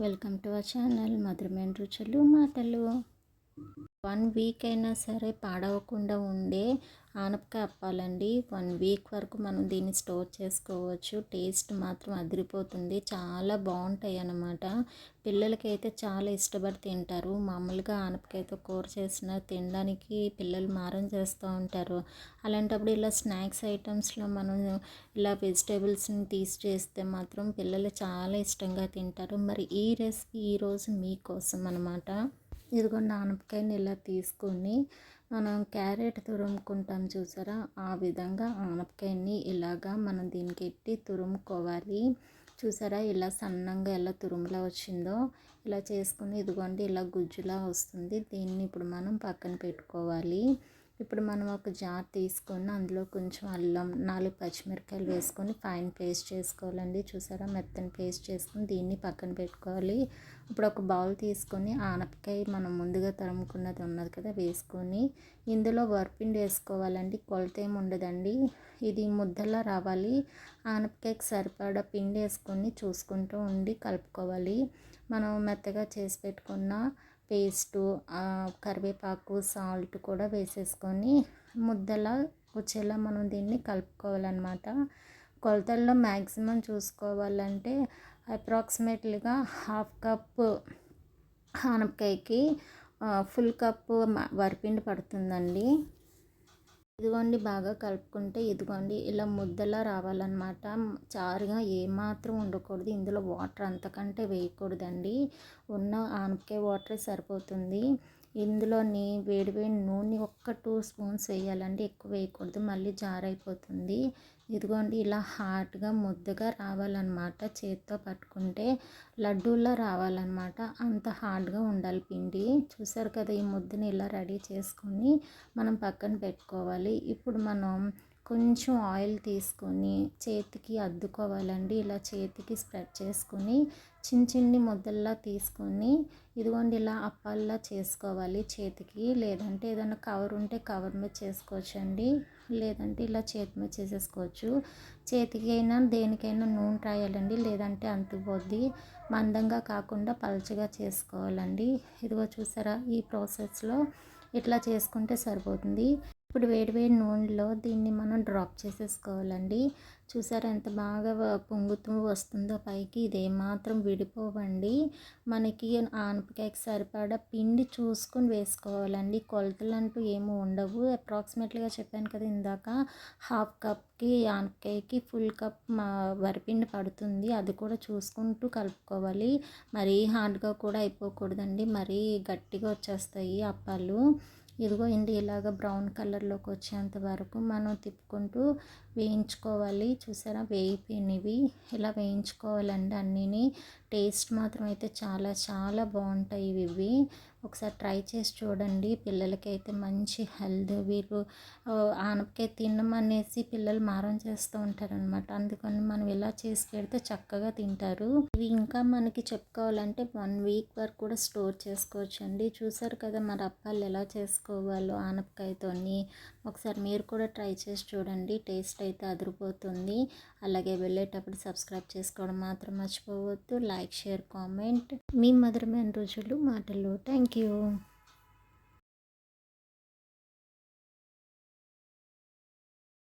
Welcome to our channel. మధురమైన రుచులు మాటలు. వన్ వీక్ అయినా సరే పాడవకుండా ఉండే ఆనపకాయ అప్పాలండి. వన్ వీక్ వరకు మనం దీన్ని స్టోర్ చేసుకోవచ్చు. టేస్ట్ మాత్రం అదిరిపోతుంది. చాలా బాగుంటాయి అన్నమాట పిల్లలకైతే చాలా ఇష్టపడి తింటారు. మామూలుగా ఆనపకాయతో కూర చేసిన తినడానికి పిల్లలు మారం చేస్తూ ఉంటారు. అలాంటప్పుడు ఇలా స్నాక్స్ ఐటమ్స్లో మనం ఇలా వెజిటేబుల్స్ని తీసి చేస్తే మాత్రం పిల్లలు చాలా ఇష్టంగా తింటారు. మరి ఈ రెసిపీ ఈరోజు మీకోసం అనమాట ఇదిగోండి ఆనపకాయని ఇలా తీసుకొని మనం క్యారెట్ తురుముకుంటాం చూసారా? ఆ విధంగా ఆనపకాయని ఇలాగా మనం దీనికి ఎట్టి తురుముకోవాలి. చూసారా? ఇలా సన్నంగా ఎలా తురుములా వచ్చిందో ఇలా చేసుకుని ఇదిగోండి ఇలా గుజ్జులా వస్తుంది. దీన్ని ఇప్పుడు మనం పక్కన పెట్టుకోవాలి. ఇప్పుడు మనం ఒక జార్ తీసుకొని అందులో కొంచెం అల్లం నాలుగు పచ్చిమిరకాయలు వేసుకొని ఫైన్ పేస్ట్ చేసుకోవాలండి. చూసారా? మెత్తని పేస్ట్ చేసుకొని దీన్ని పక్కన పెట్టుకోవాలి. ఇప్పుడు ఒక బౌల్ తీసుకొని ఆనపకాయ మనం ముందుగా తరుముకున్నది ఉన్నది కదా వేసుకొని ఇందులో వరిపిండి వేసుకోవాలండి. కొలత ఏమి ఉండదండి. ఇది ముద్దలా రావాలి. ఆనపకాయకి సరిపడా పిండి వేసుకొని చూసుకుంటూ ఉండి కలుపుకోవాలి. మనం మెత్తగా చేసి పెట్టుకున్న పేస్టు కరివేపాకు సాల్ట్ కూడా వేసేసుకొని ముద్దలా వచ్చేలా మనం దీన్ని కలుపుకోవాలన్నమాట. కొలతల్లో మ్యాక్సిమం చూసుకోవాలంటే అప్రాక్సిమేట్లీగా హాఫ్ కప్ ఆనపకాయకి ఫుల్ కప్ వరిపిండి పడుతుందండి. ఇదిగోండి బాగా కలుపుకుంటే ఇదిగోండి ఇలా ముద్దలా రావాలన్నమాట. చారుగా ఏమాత్రం ఉండకూడదు. ఇందులో వాటర్ అంతకంటే వేయకూడదండి. ఉన్న ఆనపకాయ వాటరే సరిపోతుంది. ఇందులోని వేడి వేడి నూనె ఒక్క టూ స్పూన్స్ వేయాలండి. ఎక్కువ వేయకూడదు. మళ్ళీ జారైపోతుంది. ఇదిగోండి ఇలా హాట్గా ముద్దగా రావాలన్నమాట. చేతితో పట్టుకుంటే లడ్డూలా రావాలన్నమాట. అంత హార్డ్గా ఉండాలి పిండి. చూసారు కదా ఈ ముద్దని ఇలా రెడీ చేసుకొని మనం పక్కన పెట్టుకోవాలి. ఇప్పుడు మనం కొంచెం ఆయిల్ తీసుకొని చేతికి అద్దుకోవాలండి. ఇలా చేతికి స్ప్రెడ్ చేసుకొని చిన్న చిన్ని ముద్దల్లా తీసుకొని ఇదిగోండి ఇలా అప్పాల్లా చేసుకోవాలి చేతికి. లేదంటే ఏదైనా కవర్ ఉంటే కవర్ మీద చేసుకోవచ్చండి. లేదంటే ఇలా చేతి మీద చేసేసుకోవచ్చు. చేతికి అయినా దేనికైనా నూనె రాయాలండి. లేదంటే అంటుపోద్ది మందంగా కాకుండా పలచగా చేసుకోవాలండి. ఇదిగో చూసారా ఈ ప్రాసెస్లో. ఇట్లా చేసుకుంటే సరిపోతుంది. ఇప్పుడు వేడివేడి నూనెలో దీన్ని మనం డ్రాప్ చేసేసుకోవాలండి. చూసారా ఎంత బాగా పొంగుతూ వస్తుందో పైకి. ఇది ఏమాత్రం విడిపోవండి. మనకి ఆనపకాయకి సరిపడా పిండి చూసుకొని వేసుకోవాలండి. కొలతలు అంటూ ఏమీ ఉండవు. అప్రాక్సిమేట్లీగా చెప్పాను కదా ఇందాక హాఫ్ కప్కి ఆనపకాయకి ఫుల్ కప్ మా వరిపిండి పడుతుంది. అది కూడా చూసుకుంటూ కలుపుకోవాలి. మరీ హార్డ్గా కూడా అయిపోకూడదండి. మరీ గట్టిగా వచ్చేస్తాయి అప్పాలు. ఇదిగో ఇండి ఇలాగ బ్రౌన్ కలర్లోకి వచ్చేంత వరకు మనం తిప్పుకుంటూ వేయించుకోవాలి. చూసారా? వేయిపోయినవి ఇలా వేయించుకోవాలండి అన్నీని టేస్ట్ మాత్రం అయితే చాలా చాలా బాగుంటాయి ఇవి ఒకసారి ట్రై చేసి చూడండి. పిల్లలకి అయితే మంచి హెల్త్ వీరు ఆనపకాయ తినమనేసి పిల్లలు మారం చేస్తూ ఉంటారనమాట అందుకని మనం ఇలా చేసి పెడితే చక్కగా తింటారు. ఇవి ఇంకా మనకి చెప్పుకోవాలంటే వన్ వీక్ వరకు కూడా స్టోర్ చేసుకోవచ్చు అండి చూసారు కదా మరి అప్పాలు ఎలా చేసుకోవాలో ఆనపకాయతోని. ఒకసారి మీరు కూడా ట్రై చేసి చూడండి. టేస్ట్ అయితే అదిరిపోతుంది. అలాగే వెళ్ళేటప్పుడు సబ్స్క్రైబ్ చేసుకోవడం మాత్రం మర్చిపోవద్దు. Like share comment. మీ మధురమైన రోజులు మాటలు. Thank you.